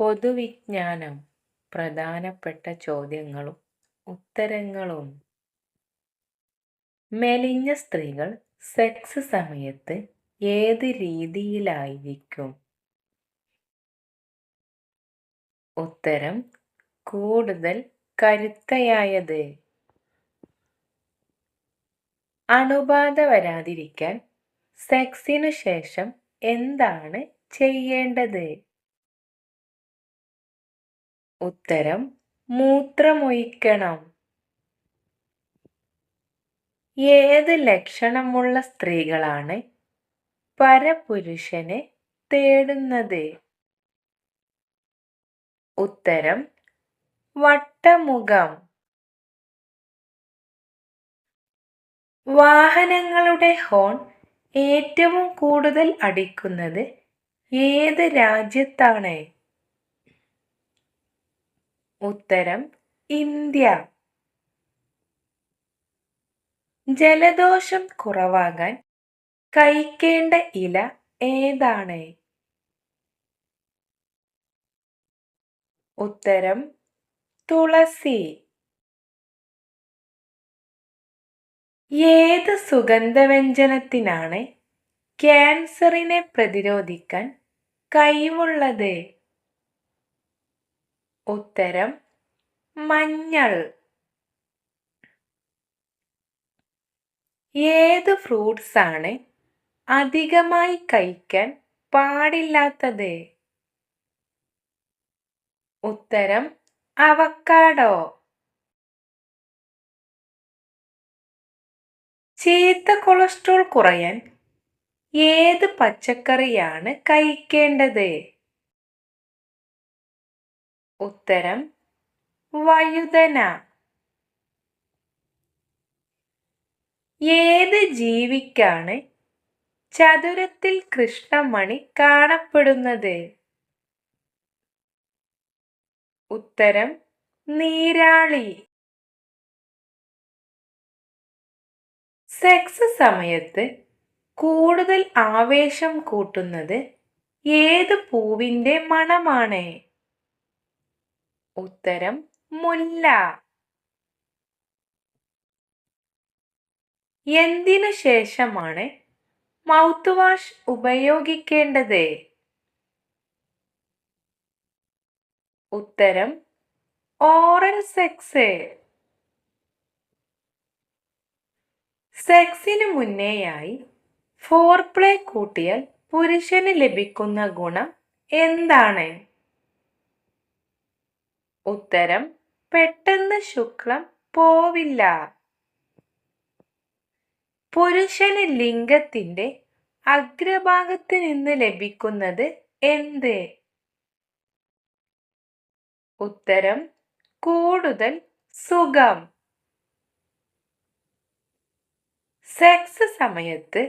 പൊതുവിജ്ഞാനം പ്രധാനപ്പെട്ട ചോദ്യങ്ങളും ഉത്തരങ്ങളും. മെലിഞ്ഞ സ്ത്രീകൾ സെക്സ് സമയത്ത് ഏത് രീതിയിലായിരിക്കും? ഉത്തരം കൂടുതൽ കരുത്തയായത്. അണുബാധ വരാതിരിക്കാൻ സെക്സിനു ശേഷം എന്താണ് ചെയ്യേണ്ടത്? ഉത്തരം മൂത്രമൊഴിക്കണം. ഏത് ലക്ഷണമുള്ള സ്ത്രീകളാണ് പരപുരുഷനെ തേടുന്നത്? ഉത്തരം വട്ടമുഖം. വാഹനങ്ങളുടെ ഹോൺ ഏറ്റവും കൂടുതൽ അടിക്കുന്നത് ഏത് രാജ്യത്താണ്? ഉത്തരം ഇന്ത്യ. ജലദോഷം കുറവാകാൻ കഴിക്കേണ്ട ഇല ഏതാണ്? ഉത്തരം തുളസി. ഏത് സുഗന്ധവ്യഞ്ജനത്തിനാണ് ക്യാൻസറിനെ പ്രതിരോധിക്കാൻ കഴിവുള്ളത്? ഉത്തരം മഞ്ഞൾ. ഏത് ഫ്രൂട്ട്സ് ആണ് അധികമായി കഴിക്കാൻ പാടില്ലാത്തത്? ഉത്തരം അവക്കാഡോ ചീത്ത കൊളസ്ട്രോൾ കുറയാൻ ഏത് പച്ചക്കറിയാണ് കഴിക്കേണ്ടത്? ഉത്തരം വയുതന ഏത് ജീവിക്കാണ് ചതുരത്തിൽ കൃഷ്ണമണി കാണപ്പെടുന്നത്? ഉത്തരം നീരാളി. സെക്സ് സമയത്ത് കൂടുതൽ ആവേശം കൂട്ടുന്നത് ഏത് പൂവിന്റെ മണമാണ്? ഉത്തരം മുല്ല. എന്തിനു ശേഷമാണ് മൗത്ത് വാഷ് ഉപയോഗിക്കേണ്ടത്? ഉത്തരം ഓറൽ സെക്സ്. സെക്സിന് മുന്നേയായി ഫോർ പ്ലേ കൂട്ടിയാൽ പുരുഷന് ലഭിക്കുന്ന ഗുണം എന്താണ്? ഉത്തരം പെട്ടെന്ന് ശുക്ലം പോവില്ല. പുരുഷന് ലിംഗത്തിന്റെ അഗ്രഭാഗത്ത് നിന്ന് ലഭിക്കുന്നത് എന്ത്? ഉത്തരം കൂടുതൽ സുഖം. സെക്സ് സമയത്ത്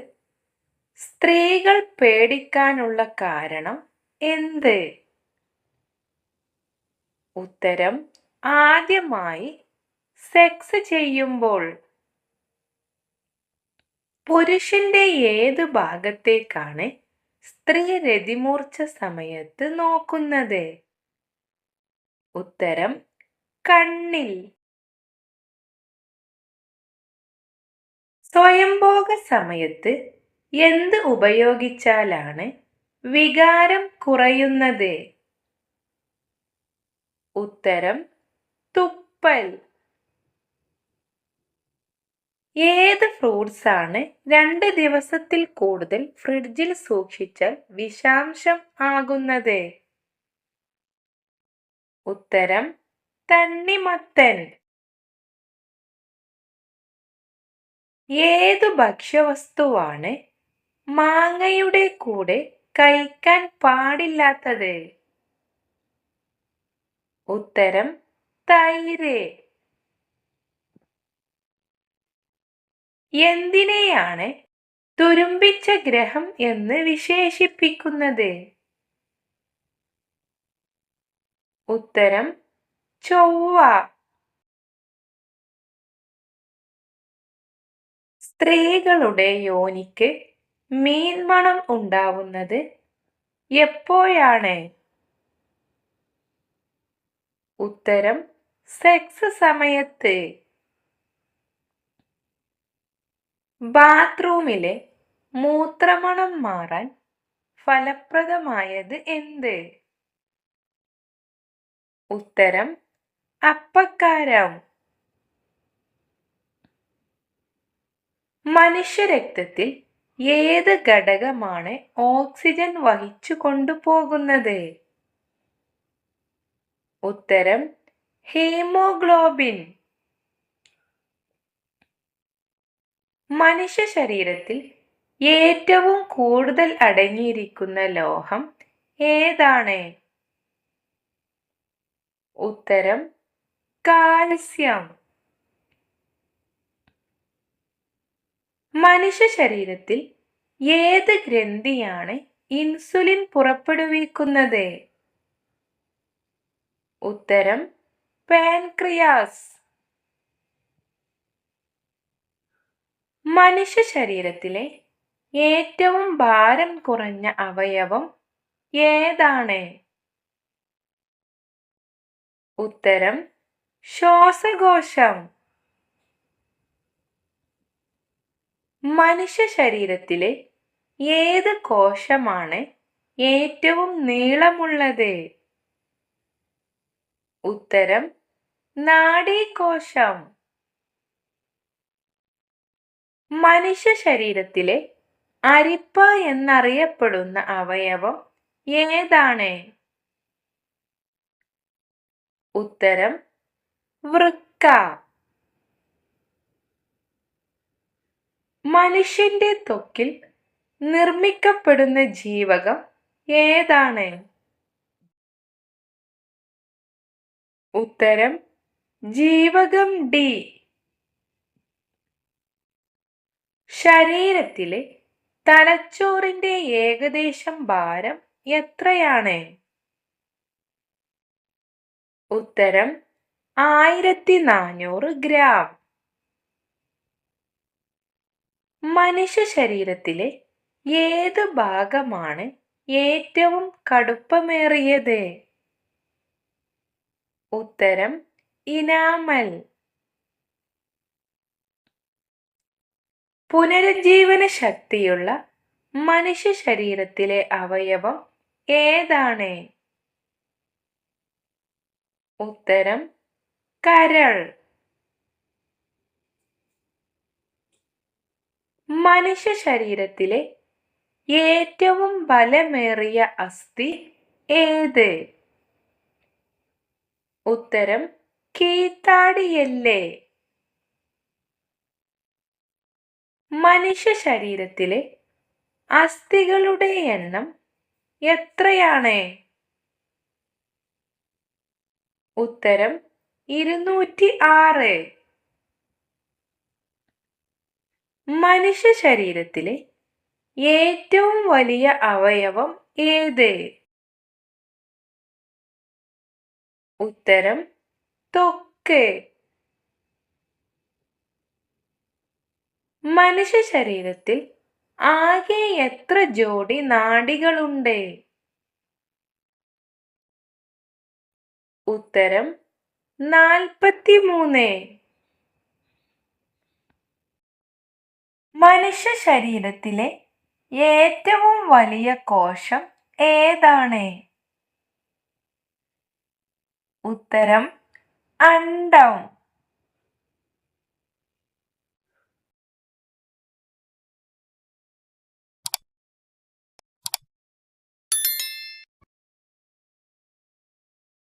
സ്ത്രീകൾ പേടിക്കാനുള്ള കാരണം എന്ത്? ഉത്തരം ആദ്യമായി സെക്സ് ചെയ്യുമ്പോൾ പുരുഷന്റെ ഏത് ഭാഗത്തേക്കാണ് സ്ത്രീ രതിമൂർച്ച സമയത്ത് നോക്കുന്നത്? ഉത്തരം കണ്ണിൽ. സ്വയംഭോഗ സമയത്ത് എന്ത് ഉപയോഗിച്ചാലാണ് വികാരം കുറയുന്നത്? ഉത്തരം തുപ്പൽ. ഏത് ഫ്രൂട്ട്സ് ആണ് രണ്ട് ദിവസത്തിൽ കൂടുതൽ ഫ്രിഡ്ജിൽ സൂക്ഷിച്ചാൽ വിഷാംശം ആകുന്നത്? ഉത്തരം തണ്ണിമത്തൻ. ഏതു ഭക്ഷ്യവസ്തുവാണ് മാങ്ങയുടെ കൂടെ കഴിക്കാൻ പാടില്ലാത്തത്? ഉത്തരം തൈര്. എന്തിനെയാണ് തുരുമ്പിച്ച ഗ്രഹം എന്ന് വിശേഷിപ്പിക്കുന്നത്? ഉത്തരം ചൊവ്വ. സ്ത്രീകളുടെ യോനിക്ക് മീൻമണം ഉണ്ടാവുന്നത് എപ്പോഴാണ്? ഉത്തരം സെക്സ് സമയത്ത്. ബാത്റൂമിലെ മൂത്രമണം മാറാൻ ഫലപ്രദമായത് എന്ത്? ഉത്തരം അപ്പക്കാരം മനുഷ്യരക്തത്തിൽ ഏത് ഘടകമാണ് ഓക്സിജൻ വഹിച്ചു കൊണ്ടുപോകുന്നത്? ഉത്തരം ഹീമോഗ്ലോബിൻ. മനുഷ്യ ശരീരത്തിൽ ഏറ്റവും കൂടുതൽ അടങ്ങിയിരിക്കുന്ന ലോഹം ഏതാണ്? ഉത്തരം കാൽസ്യം. മനുഷ്യ ശരീരത്തിൽ ഏത് ഗ്രന്ഥിയാണ് ഇൻസുലിൻ പുറപ്പെടുവിക്കുന്നത്? ഉത്തരം പാൻക്രിയാസ്. മനുഷ്യ ശരീരത്തിലെ ഏറ്റവും ഭാരം കുറഞ്ഞ അവയവം ഏതാണ്? ഉത്തരം ശ്വാസകോശം. മനുഷ്യ ശരീരത്തിലെ ഏത് കോശമാണ് ഏറ്റവും നീളമുള്ളത്? ഉത്തരം നാഡീകോശം. മനുഷ്യ ശരീരത്തിലെ അരിപ്പ എന്നറിയപ്പെടുന്ന അവയവം ഏതാണ്? ഉത്തരം വൃക്ക. മനുഷ്യന്റെ തൊക്കിൽ നിർമ്മിക്കപ്പെടുന്ന ജീവകം ഏതാണ്? ഉത്തരം ജീവകം ഡി. ശരീരത്തിലെ തലച്ചോറിന്റെ ഏകദേശം ഭാരം എത്രയാണ്? ഉത്തരം ആയിരത്തി നാനൂറ് ഗ്രാം. മനുഷ്യ ശരീരത്തിലെ ഏത് ഭാഗമാണ് ഏറ്റവും കടുപ്പമേറിയത്? ഉത്തരം ഇനാമൽ. പുനരുജ്ജീവന ശക്തിയുള്ള മനുഷ്യ ശരീരത്തിലെ അവയവം ഏതാണ്? ഉത്തരം കരൾ. മനുഷ്യ ശരീരത്തിലെ ഏറ്റവും ബലമേറിയ അസ്ഥി ഏത്? ഉത്തരം കീത്താടിയല്ലേ മനുഷ്യ ശരീരത്തിലെ അസ്ഥികളുടെ എണ്ണം എത്രയാണ്? ഉത്തരം ഇരുന്നൂറ്റി ആറ് മനുഷ്യ ശരീരത്തിലെ ഏറ്റവും വലിയ അവയവം ഏത്? ഉത്തരം തൊക്കെ. മനുഷ്യ ശരീരത്തിൽ ആകെ എത്ര ജോഡി നാഡികളുണ്ട്? ഉത്തരം നാൽപ്പത്തി മൂന്ന് മനുഷ്യ ശരീരത്തിലെ ഏറ്റവും വലിയ കോശം ഏതാണ്? ഉത്തരം അണ്ഡം